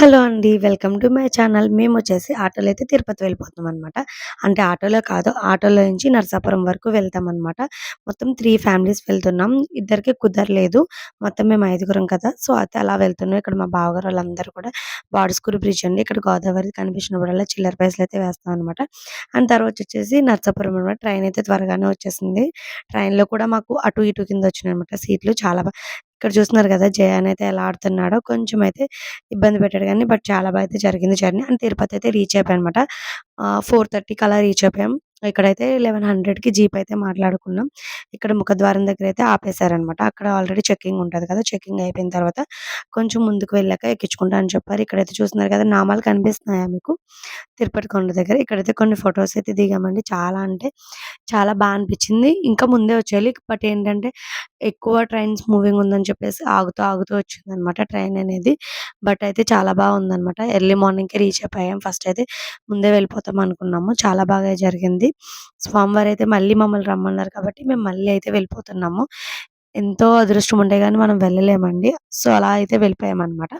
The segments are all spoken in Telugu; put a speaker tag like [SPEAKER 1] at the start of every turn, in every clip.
[SPEAKER 1] హలో అండి. Welcome to my channel. మేము వచ్చేసి ఆటోలో అయితే తిరుపతి వెళ్ళిపోతున్నామనమాట. అంటే ఆటోలో కాదు. ఆటోలో నుంచి నరసాపురం వరకు వెళ్తాం అనమాట మొత్తం త్రీ ఫ్యామిలీస్ వెళ్తున్నాం. ఇద్దరికి కుదరలేదు. మొత్తం మేము ఐదుగురం కదా! సో, అయితే అలా వెళ్తున్నాం. ఇక్కడ మా బావగారు వాళ్ళందరూ కూడా బాడుస్కూరు బ్రిడ్జ్ అండి. ఇక్కడ గోదావరి కనిపించినప్పుడల్లా చిల్లర ప్లేస్లు అయితే వేస్తాం అనమాట అండ్ తర్వాత వచ్చేసి నరసాపురం అనమాట. ట్రైన్ అయితే త్వరగానే వచ్చేసింది. ట్రైన్‌లో కూడా మాకు అటు, ఇటు కింద వచ్చినాయనమాట సీట్లు. చాలా ఇక్కడ చూస్తున్నారు కదా! జయాన్ అయితే ఎలా ఆడుతున్నాడో కొంచెం అయితే ఇబ్బంది పెట్టాడు కానీ బట్ చాలా బాగా అయితే జరిగింది జర్నీ. అండ్ తిరుపతి అయితే రీచ్ అయిపోయామనమాట. ఆహ్, 4:30కి అలా రీచ్ అయిపోయాం. ఇక్కడైతే 1100కి జీప్ అయితే మాట్లాడుకున్నాం. ఇక్కడ ముఖద్వారం దగ్గర అయితే ఆపేశారనమాట. అక్కడ ఆల్రెడీ చెకింగ్ ఉంటుంది కదా! చెకింగ్ అయిపోయిన తర్వాత కొంచెం ముందుకు వెళ్ళాక ఎక్కించుకుంటా అని చెప్పారు. ఇక్కడైతే చూస్తున్నారు కదా! నామాలు కనిపిస్తున్నాయా మీకు? తిరుపతి కొండ దగ్గర. ఇక్కడైతే కొన్ని ఫొటోస్ అయితే దిగామండి. చాలా అంటే చాలా బాగా అనిపించింది. ఇంకా ముందే వచ్చేయాలి. బట్ ఏంటంటే ఎక్కువ ట్రైన్స్ మూవింగ్ ఉందని చెప్పేసి ఆగుతూ, ఆగుతూ వచ్చిందనమాట ట్రైన్ అనేది. బట్ అయితే చాలా బాగుందనమాట ఉందనమాట. ఎర్లీ మార్నింగ్‌కే రీచ్ అయిపోయాం. ఫస్ట్ అయితే ముందే వెళ్ళిపోతాం అనుకున్నాము. చాలా బాగా జరిగింది. స్వామివారైతే మళ్ళీ మమ్మల్ని రమ్మన్నారు కాబట్టి మేము మళ్ళీ అయితే వెళ్ళిపోతున్నాము. ఎంతో అదృష్టం ఉంటే కానీ మనం వెళ్ళలేమండి. సో, అలా అయితే వెళ్ళిపోయామన్నమాట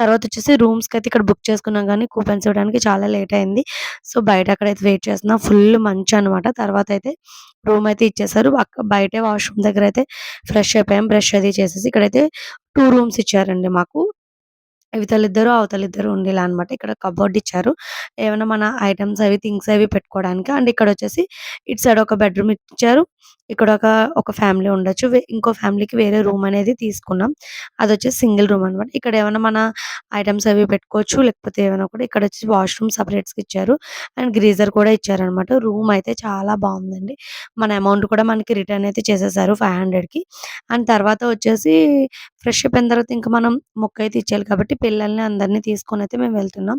[SPEAKER 1] తర్వాత వచ్చేసి రూమ్స్కి అయితే ఇక్కడ బుక్ చేసుకున్నాం కానీ కూపన్స్ ఇవ్వడానికి చాలా లేట్ అయింది. సో, బయట అక్కడైతే వెయిట్ చేస్తున్నాం. ఫుల్ మంచనమాట. తర్వాతయితే రూమ్ అయితే ఇచ్చేసారు. బయటే వాష్‌రూమ్ అయితే ఫ్రెష్ అయిపోయాం. బ్రష్ అది చేసేసి ఇక్కడైతే టూ రూమ్స్ ఇచ్చారండి మాకు. ఇవతలిద్దరు, అవతలిద్దరు ఉండేలా అనమాట. ఇక్కడ కబోర్డ్ ఇచ్చారు. ఏమైనా మన ఐటమ్స్ అవి థింగ్స్ అవి పెట్టుకోవడానికి. అండ్ ఇక్కడ వచ్చేసి ఇటు సైడ్ ఒక బెడ్‌రూమ్ ఇచ్చారు. ఇక్కడ ఒక ఫ్యామిలీ ఉండొచ్చు. ఇంకో ఫ్యామిలీకి వేరే రూమ్ అనేది తీసుకున్నాం. అది వచ్చేసి సింగిల్ రూమ్ అనమాట. ఇక్కడ ఏమైనా మన ఐటమ్స్ అవి పెట్టుకోవచ్చు. లేకపోతే ఏమైనా కూడా ఇక్కడ వచ్చేసి వాష్‌రూమ్ సపరేట్స్కి ఇచ్చారు. అండ్ గ్రీజర్ కూడా ఇచ్చారనమాట. రూమ్ అయితే చాలా బాగుందండి మన అమౌంట్ కూడా మనకి రిటర్న్ అయితే చేసేసారు 500కి. అండ్ తర్వాత వచ్చేసి ఫ్రెష్ అయిపోయిన తర్వాత ఇంకా మనం మొక్క అయితే ఇచ్చేయాలి కాబట్టి పిల్లల్ని అందరిని అయితే మేము వెళ్తున్నాం.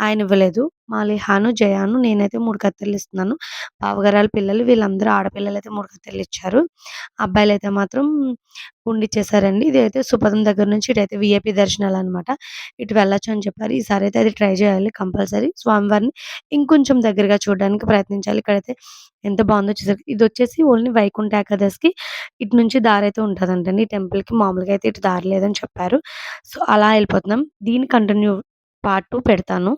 [SPEAKER 1] ఆయన ఇవ్వలేదు. మా లిహాను, జయాను నేనైతే మూడు కత్తెలు ఇస్తున్నాను. బావగారాల పిల్లలు వీళ్ళందరూ ఆడపిల్లలు అయితే మూడు కత్తెరలు ఇచ్చారు. అబ్బాయిలు అయితే మాత్రం కుండిచ్చేసారండి. ఇదైతే సుపథం దగ్గర నుంచి ఇటైతే విఐపి దర్శనాలు అనమాట ఇటు వెళ్ళొచ్చు అని చెప్పారు. అయితే అది ట్రై చేయాలి కంపల్సరీ. స్వామివారిని ఇంకొంచెం దగ్గరగా చూడడానికి ప్రయత్నించాలి. ఇక్కడైతే ఎంత బావుందో చూసారు. ఇదొచ్చేసి ఓన్లీ వైకుంఠ ఏకాదశికి ఇటు నుంచి దారి అయితే ఉంటుందంటండి ఈ టెంపుల్‌కి మామూలుగా అయితే ఇటు దారి లేదని చెప్పారు. సో, అలా వెళ్ళిపోతున్నాం దీని కంటిన్యూ పార్ట్ టూ పెడతాను.